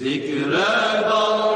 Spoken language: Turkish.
Zikre dal